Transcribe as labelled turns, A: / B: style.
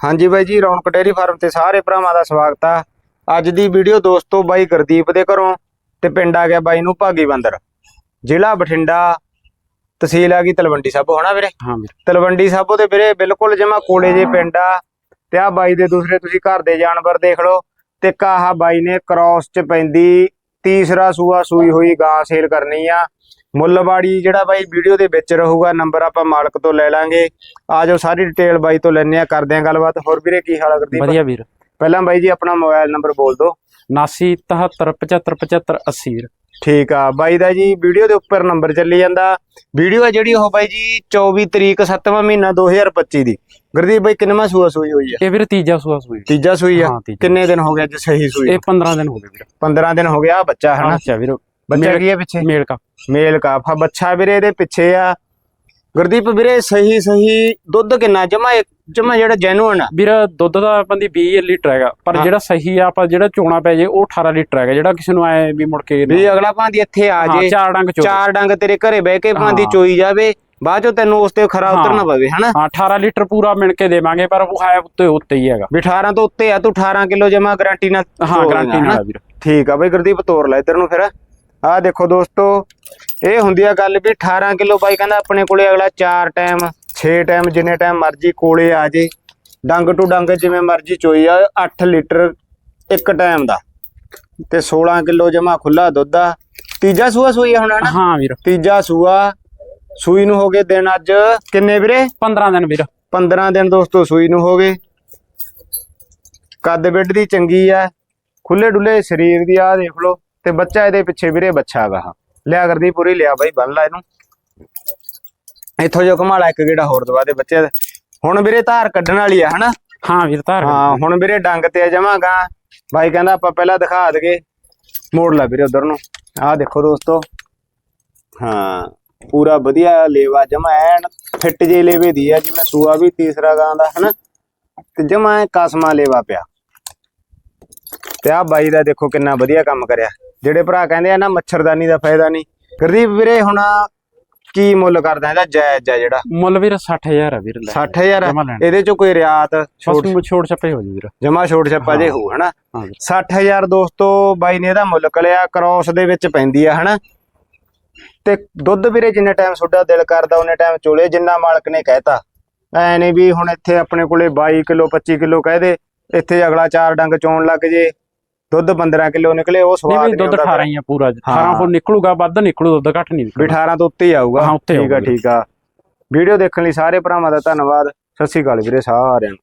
A: ਹਾਂਜੀ ਬਾਈ ਜੀ ਰੌਣਕ ਡੇਅਰੀ ਫਾਰਮ ਤੇ ਸਾਰੇ ਭਰਾਵਾਂ ਦਾ ਸਵਾਗਤ ਆ। ਅੱਜ ਦੀ ਵੀਡੀਓ ਦੋਸਤੋ ਬਾਈ ਗੁਰਦੀਪ ਦੇ ਘਰੋਂ ਤੇ ਪਿੰਡ ਆ ਗਿਆ ਬਾਈ ਨੂੰ ਭਾਗੀ ਬੰਦਰ। ਜ਼ਿਲ੍ਹਾ ਬਠਿੰਡਾ ਤਹਿਸੀਲ ਆ ਗਈ ਤਲਵੰਡੀ ਸਾਬੋ ਹਨਾ ਵੀਰੇ?
B: ਹਾਂ ਵੀਰ।
A: ਤਲਵੰਡੀ ਸਾਬੋ ਦੇ ਵੀਰੇ ਬਿਲਕੁਲ ਜਮਾ ਕੋਲੇ ਜੇ ਪਿੰਡ ਆ ਤੇ ਆ ਬਾਈ ਦੇ ਦੂਸਰੇ ਤੁਸੀਂ ਘਰ ਦੇ ਜਾਨਵਰ ਦੇਖ ਲਓ। ਤੇ ਕਾਹਾ ਬਾਈ ਨੇ ਕ੍ਰਾਸ ਚ ਪੈਂਦੀ ਤੀਸਰਾ ਸੂਆ ਸੂਈ ਹੋਈ ਗਾਂ ਸੇਲ ਕਰਨੀ ਆ। ਮੁੱਲਵਾੜੀ ਜਿਹੜਾ ਬਾਈ ਵੀਡੀਓ ਦੇ ਵਿੱਚ ਰਹੂਗਾ ਨੰਬਰ ਆਪਾਂ ਮਾਲਕ ਤੋਂ ਲੈ ਲਾਂਗੇ। ਆ ਜਾਓ ਸਾਰੀ ਡਿਟੇਲ ਬਾਈ ਤੋਂ ਲੈਣੇ ਆ ਕਰਦੇ ਆ ਗੱਲਬਾਤ। ਹੋਰ ਵੀਰੇ ਕੀ ਹਾਲ ਗੁਰਦੀਪ?
B: ਵਧੀਆ ਵੀਰ।
A: ਪਹਿਲਾਂ ਬਾਈ ਜੀ ਆਪਣਾ ਮੋਬਾਈਲ ਨੰਬਰ ਬੋਲ ਦਿਓ।
B: 79 73 75 75 80 ਵੀਰ।
A: ਠੀਕ ਆ ਬਾਈ ਦਾ ਜੀ ਵੀਡੀਓ ਦੇ ਉੱਪਰ ਨੰਬਰ ਚੱਲੀ ਜਾਂਦਾ। ਵੀਡੀਓ ਆ ਜਿਹੜੀ ਉਹ ਬਾਈ ਜੀ 24 ਤਰੀਕ 7ਵਾਂ ਮਹੀਨਾ 2025 ਦੀ। ਗੁਰਦੀਪ ਬਾਈ ਕਿੰਨਵਾਂ ਸੂਆ ਸੂਈ ਹੋਈ ਆ?
B: ਇਹ ਵੀਰ ਤੀਜਾ ਸੂਆ ਸੂਈ।
A: ਤੀਜਾ ਸੂਈ ਆ?
B: ਹਾਂ ਤੀਜਾ
A: ਕਿੰਨੇ ਦਿਨ ਹੋ ਗਏ ਅੱਜ ਸਹੀ ਸੂਈ
B: ਇਹ 15 ਦਿਨ ਹੋ ਗਏ ਵੀਰ।
A: 15 ਦਿਨ ਹੋ ਗਿਆ ਆ ਬੱਚਾ ਹਨਾ
B: ਅੱਛਾ ਵੀਰ
A: ਬੱਚਾ
B: ਮੇਲ-
A: ਕੀ ਹੈ ਪਿੱਛੇ?
B: ਮੇਲ ਕਾ।
A: ਮੇਲ ਕਾਫਾ ਬੱਚਾ ਵੀਰੇ ਇਹਦੇ ਪਿੱਛੇ ਆ। ਗੁਰਦੀਪ ਵੀਰੇ ਸਹੀ ਸਹੀ ਦੁੱਧ ਕਿੰਨਾ? ਜਮਾ ਜਮਾ ਜਿਹੜਾ ਜੈਨੂਨ ਆ।
B: ਵੀਰ ਦੁੱਧ ਦਾ ਬੰਦੀ 20 ਲੀਟਰ ਹੈਗਾ ਪਰ। ਜਿਹੜਾ ਸਹੀ ਆ ਆਪਾਂ ਜਿਹੜਾ ਚੋਣਾ ਪੈ ਜੇ ਉਹ 18 ਲੀਟਰ ਹੈਗਾ ਜਿਹੜਾ ਕਿਸੇ ਨੂੰ ਐ ਵੀ ਮੁੜ ਕੇ
A: ਵੀ ਅਗਲਾ ਭਾਂਦੀ ਇੱਥੇ ਆ ਜੇ
B: ਚਾਰ ਡੰਗ ਚੋ
A: ਚਾਰ ਡੰਗ ਤੇਰੇ ਘਰੇ ਬਹਿ ਕੇ ਭਾਂਦੀ। ਚੋਈ ਜਾਵੇ ਬਾਅਦ ਚੋਂ ਤੈਨੂੰ ਉਸ ਤੇ ਖਰਾ। ਉਤਰਨਾ ਪਵੇ ਹਨਾ?
B: ਹਾਂ 18 ਲੀਟਰ ਪੂਰਾ ਮਿਣ ਕੇ ਦੇਵਾਂਗੇ ਪਰ ਉਹ ਹੈ ਉੱਤੇ ਉੱਤੇ ਹੀ ਹੈਗਾ।
A: ਵੀ 18 ਤੋਂ ਉੱਤੇ ਆ ਤੂੰ 18 ਕਿਲੋ ਜਮਾ ਗਾਰੰਟੀ ਨਾਲ
B: ਹਾਂ ਗਾਰੰਟੀ ਨਾਲ ਵੀਰ।
A: ਠੀਕ ਆ ਬਈ ਗੁਰਦੀਪ ਤੋਰ ਲੈ ਇੱਧਰ ਨੂੰ ਫਿਰ। ਆਹ ਦੇਖੋ ਦੋਸਤੋ ਇਹ ਹੁੰਦੀ ਆ ਗੱਲ ਵੀ 18 ਕਿਲੋ ਬਾਈ ਕਹਿੰਦਾ ਆਪਣੇ ਕੋਲੇ ਅਗਲਾ 4 ਟਾਈਮ 6 ਟਾਈਮ ਜਿੰਨੇ ਟਾਈਮ ਮਰਜ਼ੀ ਕੋਲੇ ਆ ਜੇ। ਡੰਗ ਟੂ ਡੰਗ ਜਿਵੇਂ ਮਰਜ਼ੀ ਚੋਈ ਆ 8 ਲੀਟਰ ਇੱਕ ਟਾਈਮ ਦਾ। ਤੇ 16 ਕਿਲੋ ਜਮਾ ਖੁੱਲਾ ਦੁੱਧ ਆ। ਤੀਜਾ ਸੂਆ ਸੂਈ ਆ ਹੁਣ ਹਨਾ?
B: ਹਾਂ ਵੀਰ।
A: ਤੀਜਾ ਸੂਆ ਸੂਈ ਨੂੰ ਹੋ ਗਏ ਦਿਨ ਅੱਜ ਕਿੰਨੇ ਵੀਰੇ?
B: 15 ਦਿਨ ਵੀਰ।
A: 15 ਦਿਨ ਦੋਸਤੋ ਸੂਈ ਨੂੰ ਹੋ ਗਏ। ਕੱਦ ਬਿੱਡ ਦੀ ਚੰਗੀ ਆ। ਖੁੱਲੇ ਡੁੱਲੇ ਸਰੀਰ ਦੀ ਆ ਦੇਖ ਲਓ। ਤੇ ਬੱਚਾ ਇਹਦੇ ਪਿੱਛੇ ਵੀਰੇ ਬੱਚਾ ਗਾ ਲਿਆ ਕਰਦੀ ਪੂਰੀ ਲਿਆ ਬਾਈ ਬੰਨ ਲਾ ਇਹਨੂੰ। ਇੱਥੋਂ ਜੋ ਘਮਾਲਾ ਇੱਕ ਗੇੜਾ ਹੋਰ ਦਵਾ ਦੇ ਬੱਚੇ। ਹੁਣ ਵੀਰੇ ਧਾਰ ਕੱਢਣ ਵਾਲੀ ਆ ਹਨਾ?
B: ਹਾਂ ਵੀਰ ਧਾਰ
A: ਹਾਂ ਹੁਣ ਵੀਰੇ ਡੰਗ ਤੇ ਜਮਾਗਾ ਬਾਈ ਕਹਿੰਦਾ ਆਪਾਂ ਪਹਿਲਾਂ ਦਿਖਾ ਦਗੇ ਮੋੜ ਲਾ ਵੀਰੇ ਉਧਰ ਨੂੰ। ਆਹ ਦੇਖੋ ਦੋਸਤੋ। ਹਾਂ ਪੂਰਾ ਵਧੀਆ ਲੇਵਾ ਜਮਾ ਐਨ ਫਿੱਟ ਜੇ ਲੇਵੇ ਦੀ ਆ ਜਿਵੇਂ ਸੂਆ ਵੀ ਤੀਸਰਾ ਗਾਂ ਦਾ ਹਨਾ? ਤੇ ਜਮਾ ਕਸਮਾ ਲੇਵਾ ਪਿਆ। ਤੇ ਆ ਬਾਈ ਦਾ ਦੇਖੋ ਕਿੰਨਾ ਵਧੀਆ ਕੰਮ ਕਰਿਆ। ਜਿਹੜੇ ਭਰਾ ਕਹਿੰਦੇ ਆ ਨਾ ਮੱਛਰਦਾਨੀ ਦਾ ਫਾਇਦਾ ਨਹੀਂ। ਗੁਰਦੀਪ ਵੀਰੇ ਹੁਣ ਕੀ ਮੁੱਲ ਕਰਦਾ ਇਹਦਾ? ਜਾਇਜ਼ ਆ ਜਿਹੜਾ।
B: ਮੁੱਲ ਵੀਰ 60000 ਆ ਵੀਰ ਲੈ
A: 60000
B: ਜਮਾਂ ਲੈਣਾ।
A: ਇਹਦੇ ਚੋਂ ਕੋਈ ਰਿਆਤ ਛੋਟ
B: ਛੱਪੇ ਹੋ ਜੀ ਵੀਰ।
A: ਜਮਾ ਛੋਟ ਛੱਪਾ ਜੇ
B: ਹਾਂ।
A: ਹਨਾ?
B: ਹਾਂ ਵੀਰ।
A: 60000 ਦੋਸਤੋ ਬਾਈ ਨੇ ਇਹਦਾ ਮੁੱਲ ਕਲਿਆ ਕ੍ਰੋਸ ਦੇ ਵਿੱਚ ਪੈਂਦੀ ਆ ਹਨਾ? ਤੇ ਦੁੱਧ ਵੀਰੇ ਜਿੰਨੇ ਟਾਈਮ ਤੁਹਾਡਾ ਦਿਲ ਕਰਦਾ ਉਹਨੇ ਟਾਈਮ ਚੋਲੇ ਜਿੰਨਾ ਮਾਲਕ ਨੇ ਕਹਿਤਾ। ਐ ਨਹੀਂ ਵੀ ਹੁਣ ਇੱਥੇ ਆਪਣੇ ਕੋਲੇ 22 ਕਿਲੋ 25 ਕਿਲੋ ਕਹਦੇ ਇੱਥੇ ਅਗਲਾ ਚਾਰ ਡੰਗ ਚੋਣ ਲੱਗ ਜੇ। ਦੁੱਧ 15 ਕਿਲੋ ਨਿਕਲੇ ਉਹ ਸਵਾਦ ਨਹੀਂ
B: ਦੁੱਧ
A: ਹੁੰਦਾ
B: 18 ਹੀ ਆ ਪੂਰਾ 18
A: ਹਾਂ।
B: ਨਿਕਲੂਗਾ ਵੱਧ ਨਿਕਲੂ ਦੁੱਧ ਘੱਟ ਨਹੀਂ
A: ਵੀ
B: ਨਿਕਲੂਗਾ
A: 18 ਤੋਂ ਉੱਤੇ ਹੀ ਆਊਗਾ। ਠੀਕ ਆ। ਠੀਕ ਆ। ਵੀਡੀਓ ਦੇਖਣ ਲਈ ਸਾਰੇ ਭਰਾਵਾਂ ਦਾ ਧੰਨਵਾਦ। ਸਤਿ ਸ਼੍ਰੀ ਅਕਾਲ ਵੀਰੇ ਸਾਰਿਆਂ ਨੂੰ।